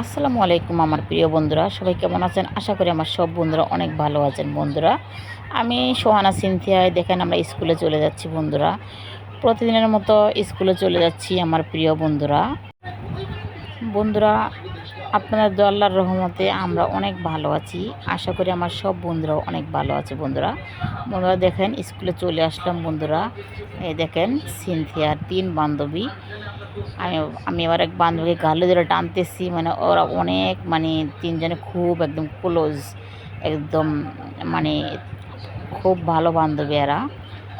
আসসালামু আলাইকুম আমার প্রিয় বন্ধুরা, সবাই কেমন আছেন? আশা করি আমার সব বন্ধুরা অনেক ভালো আছেন বন্ধুরা। আমি সোহানা সিনথিয়ায়, দেখেন আমরা স্কুলে চলে যাচ্ছি বন্ধুরা। প্রতিদিনের মতো স্কুলে চলে যাচ্ছি আমার প্রিয় বন্ধুরা। বন্ধুরা আপনাদের আল্লাহর রহমতে আমরা অনেক ভালো আছি। আশা করি আমার সব বন্ধুরাও অনেক ভালো আছে বন্ধুরা। বন্ধুরা দেখেন, স্কুলে চলে আসলাম বন্ধুরা। এই দেখেন সিনথিয়ার তিন বান্ধবী। আমি আমি এবার এক বান্ধবীকে গালে ধরে টানতেছি মানে ওরা অনেক মানে তিনজনে খুব একদম ক্লোজ একদম মানে খুব ভালো বান্ধবী এরা।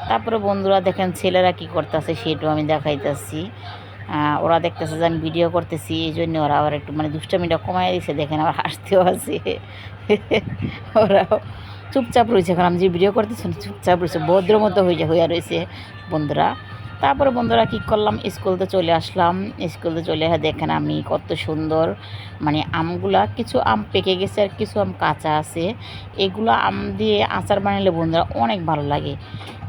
তারপরে বন্ধুরা দেখেন, ছেলেরা কী করতেছে সেটাও আমি দেখাইতেছি। ওরা দেখতেছে যে আমি ভিডিও করতেছি এই জন্য ওরা আবার একটু মানে দুষ্টামিটা কমাই দিছে দেখেন আবার হাসতেও আছে। ওরা চুপচাপ রয়েছে এখন আমি যে ভিডিও করতেছি না, চুপচাপ রয়েছে ভদ্র মতো হয়ে হইয়া রয়েছে বন্ধুরা। তারপরে বন্ধুরা কী করলাম? স্কুলতে চলে আসলাম স্কুলতে চলে আসা দেখেন আমি কত সুন্দর মানে আমগুলা কিছু আম পেকে গেছে আর কিছু আম কাঁচা আছে। এগুলো আম দিয়ে আচার বানালে বন্ধুরা অনেক ভালো লাগে।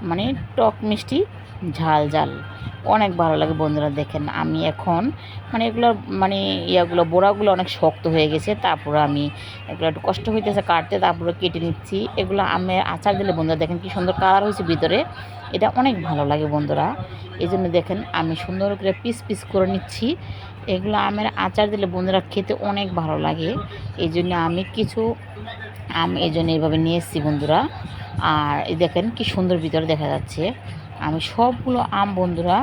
মানে টক মিষ্টি ঝাল ঝাল। অনেক ভালো লাগে বন্ধুরা দেখেন। আমি এখন মানে এগুলো মানে ইয়াগুলো, বোড়াগুলো অনেক শক্ত হয়ে গেছে, তারপরে আমি এগুলো একটু কষ্ট হইতেছে কাটতে, তারপরে কেটে নিচ্ছি। এগুলো আমের আচার দিলে বন্ধুরা দেখেন কি সুন্দর কালার হয়েছে ভিতরে। এটা অনেক ভালো লাগে বন্ধুরা। এই জন্য দেখেন আমি সুন্দর করে পিস পিস করে নিচ্ছি। এগুলো আমের আচার দিলে বন্ধুরা খেতে অনেক ভালো লাগে। এই জন্য আমি কিছু আম এই জন্য এইভাবে নিয়ে এসেছি বন্ধুরা। আর এই দেখেন কি সুন্দর ভিতরে দেখা যাচ্ছে। আমি সবগুলো আম বন্ধুরা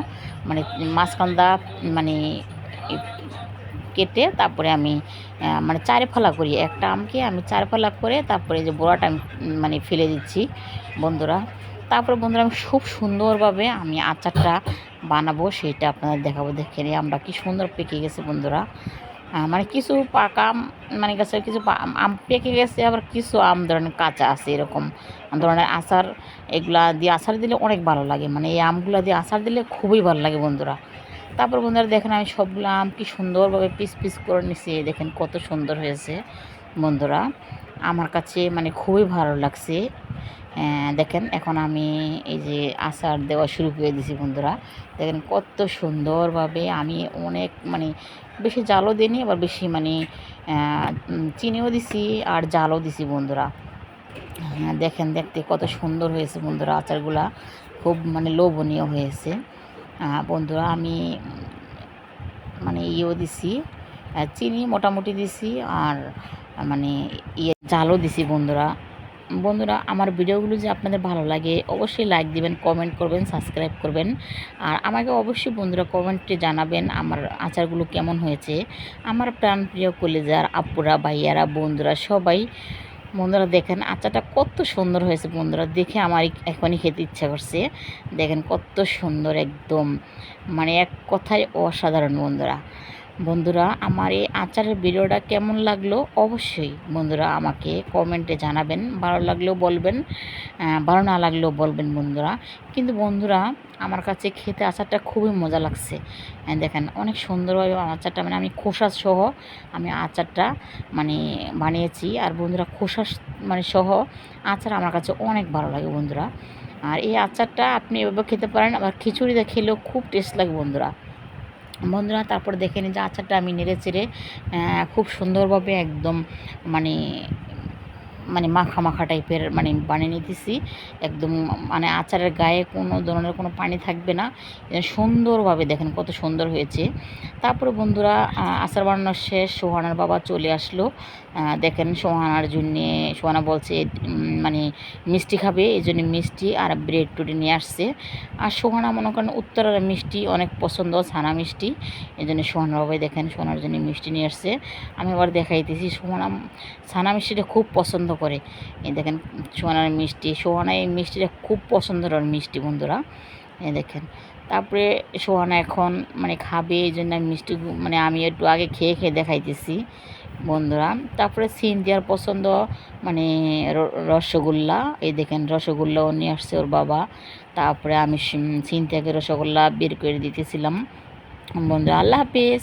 মানে মাঝখানদা মানে কেটে তারপরে আমি মানে চারে ফালা করি। একটা আমকে আমি চার ফালা করে তারপরে যে বড়াটা আমি মানে ফেলে দিচ্ছি বন্ধুরা। তারপরে বন্ধুরা আমি খুব সুন্দরভাবে আমি আচারটা বানাবো, সেটা আপনাদের দেখাবো। দেখে আমরা কি সুন্দর পেকে গেছে বন্ধুরা। মানে কিছু পাকা আম মানে গেছে কিছু আম- পেকে গেছে, আবার কিছু আম ধরনের কাঁচা আছে এরকম। ধরনের আচার, এগুলা দিয়ে আচার দিলে অনেক ভালো লাগে। মানে এই আমগুলা দিয়ে আচার দিলে খুবই ভালো লাগে বন্ধুরা। তারপর বন্ধুরা দেখেন আমি সবগুলো আম কি সুন্দরভাবে পিস পিস করে নিছি। দেখেন কত সুন্দর হয়েছে বন্ধুরা। আমার কাছে মানে খুবই ভালো লাগছে। দেখেন, এখন আমি এই যে আচার দেওয়া শুরু করে দিছি বন্ধুরা। দেখেন কত সুন্দরভাবে আমি অনেক মানে বেশি জালও দিইনি, আবার বেশি মানে চিনিও দিছি আর জালও দিছি বন্ধুরা। হ্যাঁ দেখেন, দেখতে কত সুন্দর হয়েছে বন্ধুরা আচারগুলা। খুব মানে লোভনীয় হয়েছে। বন্ধুরা, আমি মানে ইয়েও দিছি চিনি মোটামুটি দিছি আর মানে ইয়ে জালও দিছি বন্ধুরা। বন্ধুরা, আমার ভিডিওগুলো যে আপনাদের ভালো লাগে, অবশ্যই লাইক দিবেন কমেন্ট করবেন সাবস্ক্রাইব করবেন। আর আমাকে অবশ্যই বন্ধুরা কমেন্টে জানাবেন আমার আচারগুলো কেমন হয়েছে। আমার প্রাণপ্রিয় কলেজার আপুরা, ভাইয়ারা, বন্ধুরা সবাই, বন্ধুরা দেখেন আচারটা কত সুন্দর হয়েছে বন্ধুরা, দেখে আমার এখনই খেতে ইচ্ছা করছে। দেখেন কত সুন্দর একদম মানে এক কথায় অসাধারণ বন্ধুরা। বন্ধুরা, আমার এই আচারের ভিডিওটা কেমন লাগল অবশ্যই বন্ধুরা আমাকে কমেন্টে জানাবেন, ভালো লাগলেও বলবেন ভালো না লাগলেও বলবেন বন্ধুরা। কিন্তু বন্ধুরা, আমার কাছে খেতে আচারটা খুবই মজা লাগছে। দেখেন, অনেক সুন্দরভাবে আচারটা মানে আমি খোসা সহ আমি আচারটা মানে বানিয়েছি। আর বন্ধুরা খোসা মানে সহ আচার আমার কাছে অনেক ভালো লাগে বন্ধুরা। আর এই আচারটা আপনি এভাবে খেতে পারেন, আবার খিচুড়িতে খেলেও খুব টেস্ট লাগে বন্ধুরা। বন্ধুরা তারপর দেখে নিন যে আচারটা আমি নেড়ে চেড়ে খুব সুন্দরভাবে একদম মানে মানে মাখা মাখা টাইপের মানে বানিয়ে নিতেছি। একদম মানে আচারের গায়ে কোনো ধরনের কোনো পানি থাকবে না। সুন্দরভাবে দেখেন কত সুন্দর হয়েছে। তারপরে বন্ধুরা আচার বানানোর শেষ সোহানার বাবা চলে আসলো। দেখেন সোহানার জন্যে, সোহানা বলছে মানে মিষ্টি খাবে, এই জন্য মিষ্টি আর ব্রেড টুডে নিয়ে আসছে। আর সোহানা মনে করেন উত্তরের মিষ্টি অনেক পছন্দ, ছানা মিষ্টি। এই জন্য সোহানার বাবাই দেখেন সোহানার জন্য মিষ্টি নিয়ে আসছে। আমি আবার দেখাইতেছি, সোহানা, ছানা মিষ্টিটা খুব পছন্দ করে। এই দেখেন, সোহানার মিষ্টি সোহানা এই মিষ্টিটা খুব পছন্দের ওর মিষ্টি বন্ধুরা। এই দেখেন, তারপরে সোহানা এখন মানে খাবে এই জন্য মিষ্টি মানে আমি একটু আগে খেয়ে খেয়ে দেখাইতেছি বন্ধুরা। তারপরে সিনথিয়ার পছন্দ মানে রসগোল্লা, এই দেখেন রসগোল্লাও নিয়ে আসছে ওর বাবা। তারপরে আমি সিন- সিনথিয়াকে রসগোল্লা বের করে দিতেছিলাম। বন্ধুরা, আল্লাহ হাফিজ।